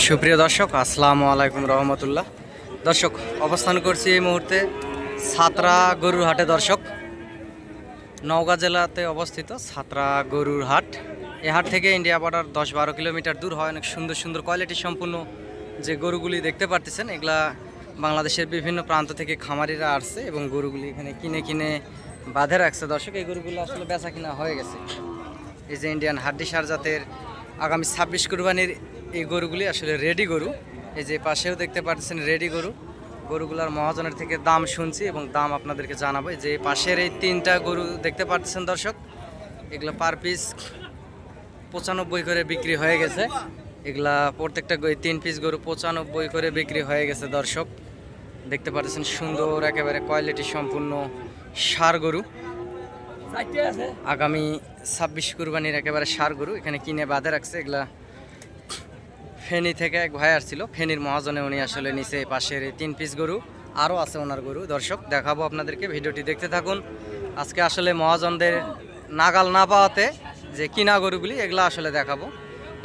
সুপ্রিয় দর্শক, আসসালামু আলাইকুম রহমতুল্লাহ। দর্শক, অবস্থান করছি এই মুহূর্তে ছাত্রা গরুর হাটে। দর্শক, নওগাঁ জেলাতে অবস্থিত ছাত্রা গরুর হাট। এই হাট থেকে ইন্ডিয়া বর্ডার দশ বারো কিলোমিটার দূর হয়। অনেক সুন্দর সুন্দর কোয়ালিটি সম্পূর্ণ যে গরুগুলি দেখতে পারতেছেন, এগুলা বাংলাদেশের বিভিন্ন প্রান্ত থেকে খামারিরা আসছে এবং গরুগুলি এখানে কিনে কিনে বাঁধে রাখছে। দর্শক, এই গরুগুলো আসলে বেচা কিনা হয়ে গেছে। এই যে ইন্ডিয়ান হাড্ডি সার জাতের আগামী ছাব্বিশ কুরবানির এই গরুগুলি আসলে রেডি গরু। এই যে পাশেও দেখতে পাচ্ছেন রেডি গরু। গরুগুলার মহাজনের থেকে দাম শুনছি এবং দাম আপনাদেরকে জানাব। যে পাশের এই তিনটা গরু দেখতে পাচ্ছেন দর্শক, এগুলো পার পিস পঁচানব্বই করে বিক্রি হয়ে গেছে। এগুলা প্রত্যেকটা তিন পিস গরু পঁচানব্বই করে বিক্রি হয়ে গেছে দর্শক। দেখতে পাচ্ছেন সুন্দর, একেবারে কোয়ালিটি সম্পূর্ণ সার গরু। আগামী ছাব্বিশ কুরবানির একেবারে সার গরু। এখানে কিনে বাঁধে রাখছে, এগুলা ফেনী থেকে এক ভাই আসছিল। ফেনির মহাজনে উনি আসলে নিচে পাশের তিন পিস গরু, আরও আছে ওনার গরু। দর্শক, দেখাবো আপনাদেরকে, ভিডিওটি দেখতে থাকুন। আজকে আসলে মহাজনদের নাগাল না পাওয়াতে যে কিনা গরুগুলি, এগুলা আসলে দেখাবো।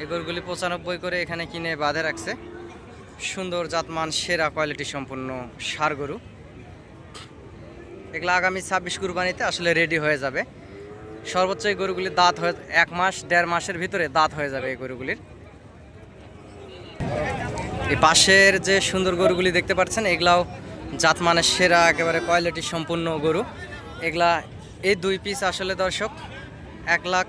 এই গরুগুলি পঁচানব্বই করে এখানে কিনে বাঁধে রাখছে। সুন্দর জাতমান, সেরা কোয়ালিটি সম্পূর্ণ সার গরু। এগুলো আগামী ছাব্বিশ কুরবানিতে আসলে রেডি হয়ে যাবে। সর্বোচ্চ এই গরুগুলির দাঁত হয়ে এক মাস, দেড় মাসের ভিতরে দাঁত হয়ে যাবে এই গরুগুলির। এই পাশের যে সুন্দর গরুগুলি দেখতে পাচ্ছেন, এগুলাও জাতমানের সেরা, একেবারে কোয়ালিটি সম্পূর্ণ গরু। এগুলা এই দুই পিস আসলে দর্শক, এক লাখ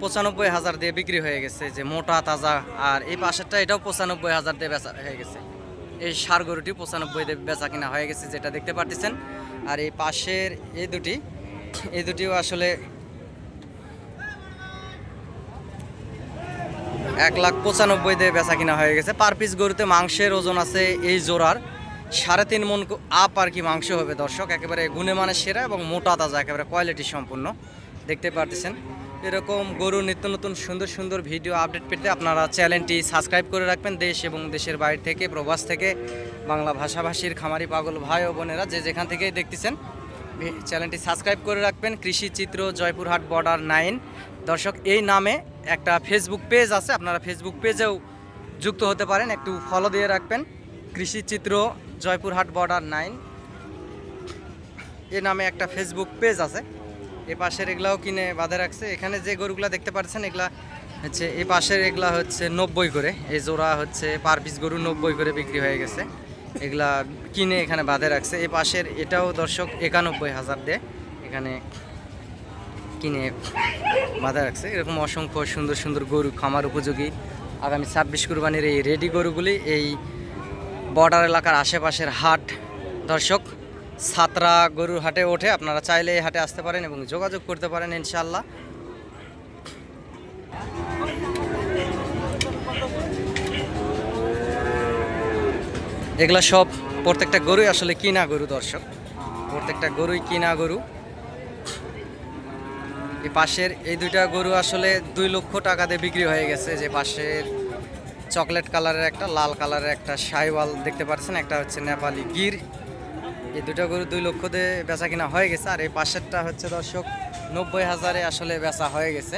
পঁচানব্বই হাজার দিয়ে বিক্রি হয়ে গেছে, যে মোটা, তাজা, আর এই পাশেরটা এটাও পঁচানব্বই হাজার দিয়ে বেচা হয়ে গেছে। এই সার গরুটি পঁচানব্বই দিয়ে বেচা কিনা হয়ে গেছে, যেটা দেখতে পাচ্ছেন আর এই পাশের এই দুটি, এই দুটিও আসলে এক লাখ পঁচানব্বই দিয়ে বেচা কিনা হয়ে গেছে। পার পিস গরুতে মাংসের ওজন আছে এই জোড়ার। সাড়ে তিন মন আপ আর কি মাংস হবে দর্শক। একেবারে গুণে মানে সেরা এবং মোটা তাজা, একেবারে কোয়ালিটি সম্পূর্ণ। দেখতে পারতেছেন? এরকম গরু নিত্য নতুন সুন্দর সুন্দর ভিডিও আপডেট পেতে আপনারা চ্যানেলটি সাবস্ক্রাইব করে রাখবেন। দেশ এবং দেশের বাইরে থেকে, প্রবাস থেকে, বাংলা ভাষাভাষীর খামারি পাগল ভাই ও বোনেরা যে যেখান থেকেই দেখতেছেন চ্যানেলটি সাবস্ক্রাইব করে রাখবেন। কৃষি চিত্র জয়পুরহাট বর্ডার নাইন দর্শক, এই নামে একটা ফেসবুক পেজ আছে। আপনারা ফেসবুক পেজেও যুক্ত হতে পারেন। একটু ফলো দিয়ে রাখবেন। কৃষি চিত্র, জয়পুরহাট বর্ডার নাইন এ নামে একটা ফেসবুক পেজ আছে। এ পাশের এগুলাও কিনে বাঁধে রাখছে। এখানে যে গরুগুলা দেখতে পাচ্ছেন, এগুলা হচ্ছে, এ পাশের এগুলা হচ্ছে নব্বই করে। এই জোড়া হচ্ছে পার পিস গরু নব্বই করে বিক্রি হয়ে গেছে। এগুলা কিনে এখানে বাঁধে রাখছে। এই পাশের এটাও দর্শক একানব্বই হাজার দিয়ে। এখানে কিনে বাঁধা রাখছে। এরকম অসংখ্য সুন্দর সুন্দর গরু খামার উপযোগী। আগামী ছাব্বিশ কুরবানির এই রেডি গরুগুলি এই বর্ডার এলাকার আশেপাশের হাট। দর্শক, সাতরা গরুর হাটে ওঠে। আপনারা চাইলে এই হাটে আসতে পারেন এবং যোগাযোগ করতে পারেন ইনশাল্লাহ এগুলা সব প্রত্যেকটা গরুই আসলে কিনা গরু দর্শক। প্রত্যেকটা গরুই কিনা গরু। এই পাশের, এই দুইটা গরু আসলে দুই লক্ষ টাকা দিয়ে বিক্রি হয়ে গেছে। যে পাশের চকলেট কালারের একটা, লাল কালারের একটা সাইওয়াল দেখতে পাচ্ছেন, একটা হচ্ছে নেপালি গির। এই দুটো গরু দুই লক্ষ দিয়ে বেচা কিনা হয়ে গেছে। আর এই পাশেরটা হচ্ছে দর্শক, নব্বই হাজারে আসলে বেচা হয়ে গেছে।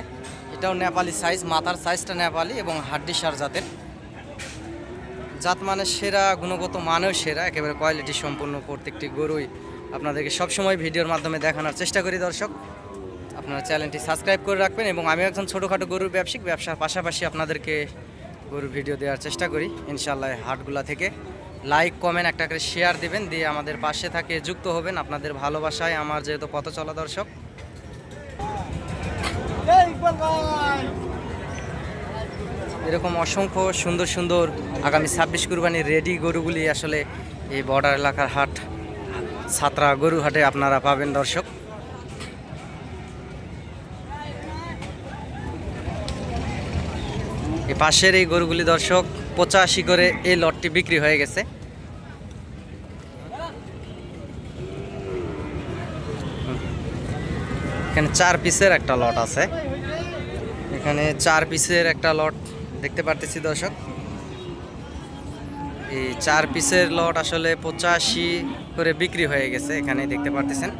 এটাও নেপালি সাইজ মাথার সাইজটা নেপালি এবং হাড্ডি সার জাতের। জাত মানে সেরা, গুণগত মানেও সেরা, একেবারে কোয়ালিটি সম্পূর্ণ প্রত্যেকটি গরুই আপনাদেরকে সবসময় ভিডিওর মাধ্যমে দেখানোর চেষ্টা করি দর্শক। আপনারা চ্যানেলটি সাবস্ক্রাইব করে রাখবেন এবং আমি একজন ছোটোখাটো গরুর ব্যবসায়িক ব্যবসার পাশাপাশি আপনাদেরকে গরুর ভিডিও দেওয়ার চেষ্টা করি। ইনশাল্লাহ হাটগুলা থেকে লাইক, কমেন্ট একটা করে শেয়ার দিবেন, দিয়ে আমাদের পাশে থাকে যুক্ত হবেন আপনাদের ভালোবাসায় আমার যেহেতু পথ চলা দর্শক। এরকম অসংখ্য সুন্দর সুন্দর আগামী ছাব্বিশ কুরবানির রেডি গরুগুলি আসলে এই বর্ডার এলাকার হাট ছাত্রা গরু হাটে আপনারা পাবেন দর্শক। এই পাশের এই গরুগুলি দর্শক পঁচাশি করে এই লটটি বিক্রি হয়ে গেছে। এখানে চার পিসের একটা লট আছে। এখানে চার পিসের একটা লট দেখতে পারতেছি দর্শক। এই চার পিসের লট আসলে পঁচাশি করে বিক্রি হয়ে গেছে এখানে দেখতে পারতেছেন।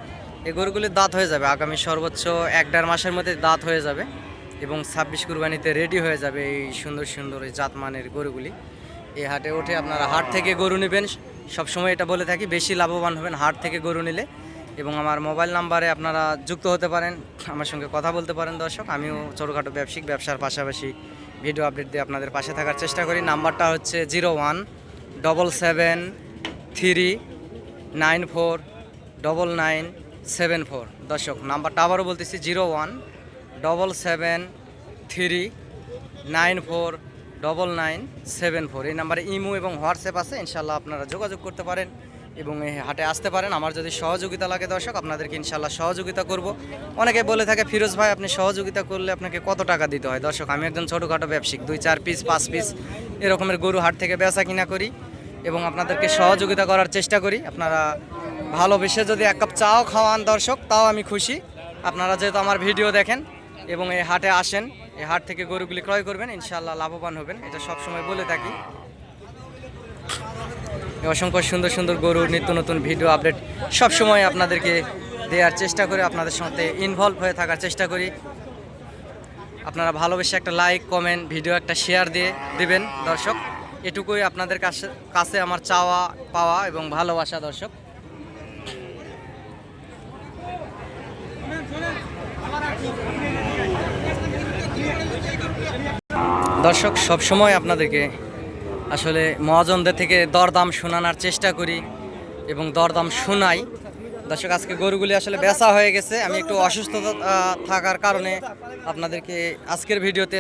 এই গরুগুলির দাঁত হয়ে যাবে, আগামী সর্বোচ্চ এক দেড় মাসের মধ্যে দাঁত হয়ে যাবে। এবং ছাব্বিশ কুরবানিতে রেডি হয়ে যাবে এই সুন্দর সুন্দর এই জাতমানের গরুগুলি। এই হাটে উঠে আপনারা হাট থেকে গরু নেবেন। সবসময় এটা বলে থাকি, বেশি লাভবান হবেন হাট থেকে গরু নিলে। এবং আমার মোবাইল নাম্বারে আপনারা যুক্ত হতে পারেন, আমার সঙ্গে কথা বলতে পারেন দর্শক। আমিও ছোটোখাটো ব্যবসায়িক ব্যবসার পাশাপাশি ভিডিও আপডেট দিয়ে আপনাদের পাশে থাকার চেষ্টা করি। নাম্বারটা হচ্ছে zero one double seven three nine four double nine seven four. দর্শক, নাম্বারটা আবারও বলতেছি zero one double seven three nine four double nine seven four এই নাম্বারে ইমো এবং হোয়াটসঅ্যাপ আছে, ইনশাল্লাহ আপনারা যোগাযোগ করতে পারেন এবং এই হাটে আসতে পারেন। আমার যদি সহযোগিতা লাগে দর্শক, আপনাদেরকে ইনশাল্লাহ সহযোগিতা করব। অনেকে বলে থাকে, ফিরোজ ভাই, আপনি সহযোগিতা করলে আপনাকে কত টাকা দিতে হয়? দর্শক, আমি একজন ছোটোখাটো ব্যবসায়িক, দুই, চার পিস পাঁচ পিস এরকমের গরু হাট থেকে বেচা কিনা করি এবং আপনাদেরকে সহযোগিতা করার চেষ্টা করি। আপনারা ভালোবেসে যদি এক কাপ চাও খাওয়ান দর্শক, তাও আমি খুশি। আপনারা যেহেতু আমার ভিডিও দেখেন এবং এই হাটে আসেন, এই হাট থেকে গরুগুলি ক্রয় করবেন ইনশাল্লাহ লাভবান হবেন, এটা সবসময় বলে থাকি। অসংখ্য সুন্দর সুন্দর গরু, নিত্য নতুন ভিডিও আপডেট সবসময় আপনাদেরকে দেওয়ার চেষ্টা করি, আপনাদের সাথে ইনভলভ হয়ে থাকার চেষ্টা করি। আপনারা ভালোবেসে একটা লাইক কমেন্ট ভিডিও একটা শেয়ার দিয়ে দিবেন, দর্শক। এটুকুই আপনাদের কাছে কাছে আমার চাওয়া, পাওয়া এবং ভালোবাসা, দর্শক। দর্শক, সবসময় আপনাদেরকে আসলে মহাজনদের থেকে দরদাম শোনানোর চেষ্টা করি এবং দরদাম শোনাই। দর্শক, আজকে গরুগুলি আসলে বেচা হয়ে গেছে। আমি একটু অসুস্থতা থাকার কারণে আপনাদেরকে আজকের ভিডিওতে